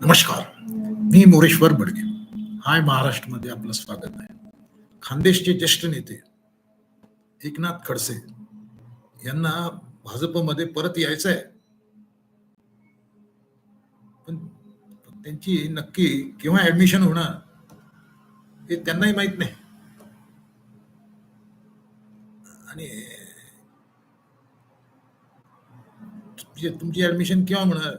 नमस्कार. मी मोरेश्वर बडगे. हाय महाराष्ट्रमध्ये आपलं स्वागत आहे. खानदेशचे ज्येष्ठ नेते एकनाथ खडसे यांना भाजपमध्ये परत यायचं आहे पण त्यांची नक्की केव्हा ऍडमिशन होणार हे त्यांनाही माहीत नाही. आणि तुमची तुमची ऍडमिशन केव्हा होणार?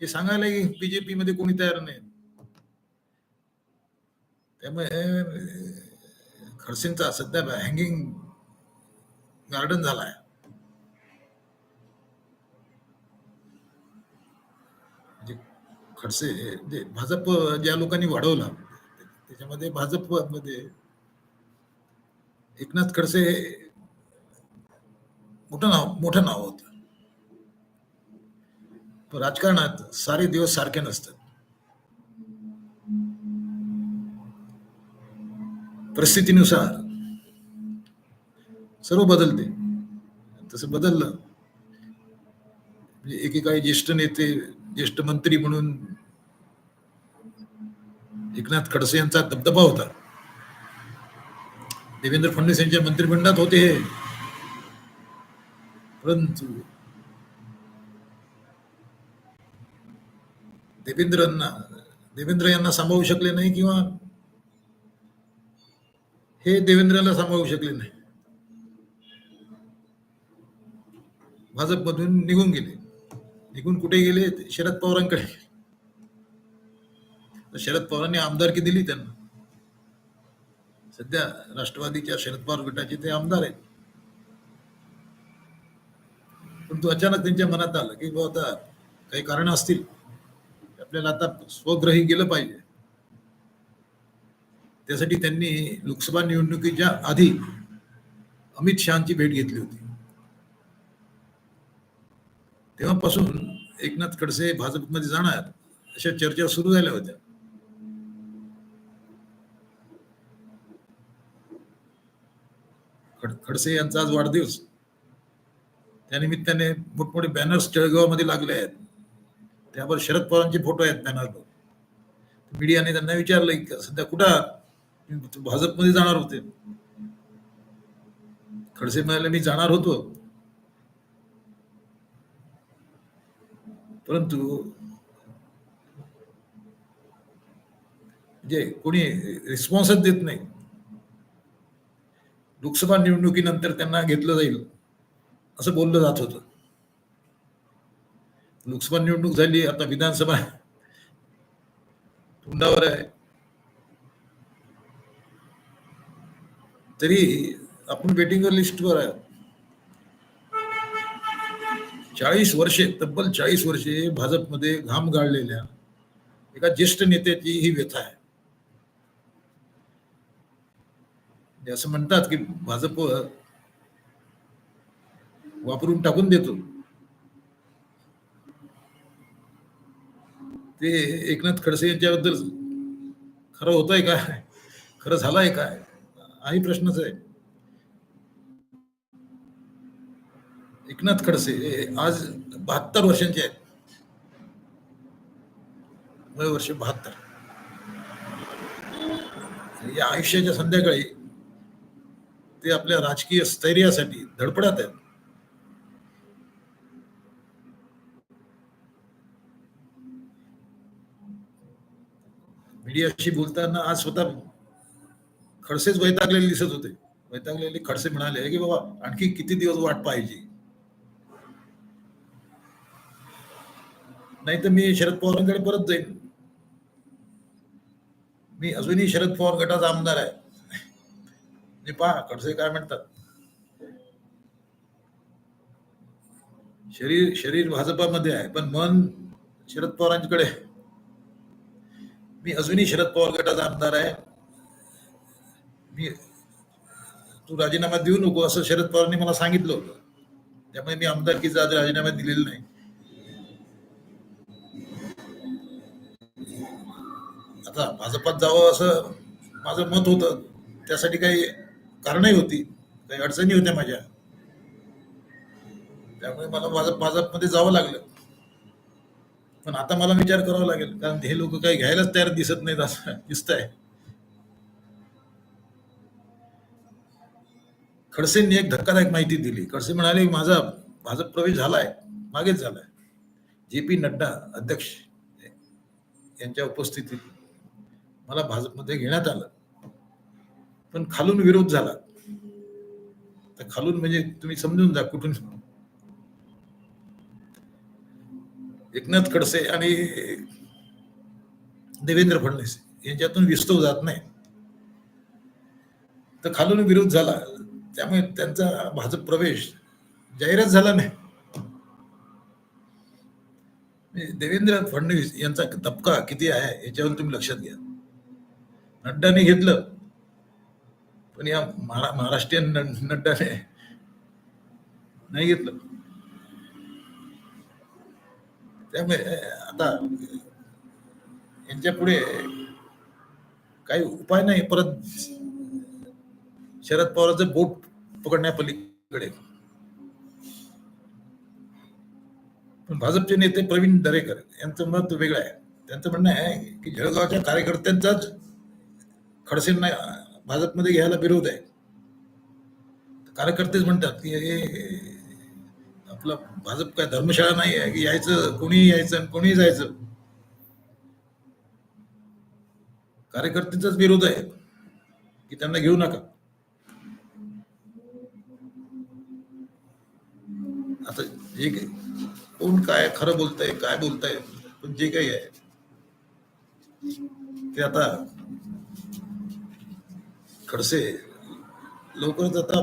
हे सांगायला बीजेपी मध्ये कोणी तयार नाही. त्यामुळे खडसेंचा सध्या हँगिंग गार्डन झालाय. म्हणजे खडसे जे भाजप ज्या लोकांनी वाढवला त्याच्यामध्ये भाजपमध्ये एकनाथ खडसे मोठं नाव मोठं नाव होतं. राजकारणात सारे दिवस सारखे नसतात. परिस्थितीनुसार सर्व बदलते. तसं बदललं म्हणजे एकेकाळी ज्येष्ठ नेते ज्येष्ठ मंत्री म्हणून एकनाथ खडसे यांचा दबदबा होता. देवेंद्र फडणवीस यांच्या मंत्रिमंडळात होते हे. परंतु देवेंद्रांना देवेंद्र यांना सांभाळू शकले नाही किंवा हे देवेंद्रला सांभाळू शकले नाही. भाजपमधून निघून गेले. निघून कुठे गेले? शरद पवारांकडे तर शरद पवारांनी आमदारकी दिली त्यांना. सध्या राष्ट्रवादीच्या शरद पवार गटाचे ते आमदार आहेत. पण तो अचानक त्यांच्या मनात आलं की बाबा आता काही कारण असतील. आपल्याला आता स्वग्रही गेलं पाहिजे. त्यासाठी त्यांनी लोकसभा निवडणुकीच्या आधी अमित शहाची भेट घेतली होती. तेव्हापासून एकनाथ खडसे भाजपमध्ये जाणार अशा चर्चा सुरू झाल्या होत्या. खड- खडसे यांचा आज वाढदिवस. त्यानिमित्ताने मोठमोठे बॅनर्स जळगावामध्ये लागले आहेत. त्यावर शरद पवारांचे फोटो आहेत बॅनरवर मीडियाने त्यांना विचारलं की सध्या कुठं भाजपमध्ये जाणार होते? खडसे म्हणाले मी जाणार होतो. परंतु म्हणजे कोणी रिस्पॉन्सच देत नाही. लोकसभा निवडणुकीनंतर त्यांना घेतलं जाईल असं बोललं जात होतं. लोकसभा निवडणूक झाली आता विधानसभा तोंडावर आहे. तरी आपण वेटिंग लिस्टवर आहे. चाळीस वर्षे तब्बल चाळीस वर्षे भाजपमध्ये घाम गाळलेल्या एका ज्येष्ठ नेत्याची ही व्यथा आहे. असं म्हणतात की भाजप वापरून टाकून देतो. ते एकनाथ खडसे यांच्याबद्दल खरं होत आहे काय? खरं झालंय काय? हाही प्रश्नच आहे. एकनाथ खडसे आज बहात्तर वर्षांचे आहेत. वय वर्ष बहात्तर. या आयुष्याच्या संध्याकाळी ते आपल्या राजकीय स्थैर्यासाठी धडपडत आहेत. मीडियाशी बोलताना आज स्वतः खडसेच वैतागलेले दिसत होते. वैतागलेले खडसे म्हणाले की बाबा आणखी किती दिवस वाट पाहिजे नाही तर मी शरद पवारांकडे परत जाईन. मी अजूनही शरद पवार गटाचा आमदार आहे. म्हणजे पहा खडसे काय म्हणतात? शरीर शरीर भाजपामध्ये आहे पण मन शरद पवारांकडे आहे. मी अजूनही शरद पवार गटाचा आमदार आहे. मी तू राजीनामा देऊ नको असं शरद पवारांनी मला सांगितलं होतं. त्यामुळे मी आमदारकीचा आज राजीनामा दिलेला नाही. आता भाजपात जावं असं माझं मत होतं. त्यासाठी काही कारणही होती. काही अडचणी होत्या माझ्या. त्यामुळे मला भाजप भाजपमध्ये जावं लागलं. पण आता मला विचार करावा लागेल कारण हे लोक काही घ्यायलाच तयार दिसत नाहीत असं दिसत आहे खडसेंनी एक धक्कादायक माहिती दिली. खडसे म्हणाले माझा भाजप प्रवेश झालाय मागेच झालाय. जे पी नड्डा अध्यक्ष यांच्या उपस्थितीत मला भाजपमध्ये घेण्यात आलं. पण खालून विरोध झाला. तर खालून म्हणजे तुम्ही समजून जा कुठून एकनाथ खडसे आणि देवेंद्र फडणवीस यांच्यातून विस्तव जात नाही. तर खालून विरोध झाला त्यामुळे त्यांचा भाजप प्रवेश जाहिरात झाला नाही. म्हणजे देवेंद्र फडणवीस यांचा दबका किती आहे याच्यावर तुम्ही लक्षात घ्या. नड्डाने घेतलं पण या महाराष्ट्रीयन न- नड्डाने नाही घेतलं. त्यामुळे आता यांच्या पुढे काही उपाय नाही परत शरद पवारांचं बोट पकडण्यापलीकडे. पण भाजपचे नेते प्रवीण दरेकर यांचं मत वेगळं आहे. त्यांचं म्हणणं आहे की जळगावच्या कार्यकर्त्यांचाच खडसेंना भाजपमध्ये घ्यायला विरोध आहे. कार्यकर्तेच म्हणतात की आपलं भाजप काय धर्मशाळा नाही आहे? की यायचं कोणीही यायचं आणि कोणीही जायचं. कार्यकर्त्यांचाच विरोध आहे. की त्यांना घेऊ नका. आता जे काही कोण काय खरं बोलतंय काय बोलताय पण जे काही आहे ते आता खडसे लवकरच आता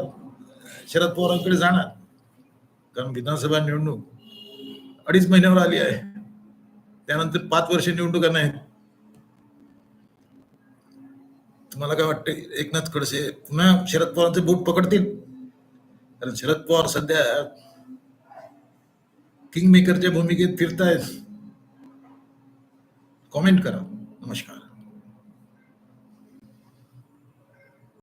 शरद पवारांकडे जाणार. कारण विधानसभा निवडणूक अडीच महिन्यावर आली आहे. त्यानंतर पाच वर्ष निवडणुका नाही तुम्हाला काय वाटतं एकनाथ खडसे पुन्हा शरद पवारांचे बोट पकडतील? कारण शरद पवार सध्या किंग मेकरच्या भूमिकेत फिरतायत. कॉमेंट करा. नमस्कार.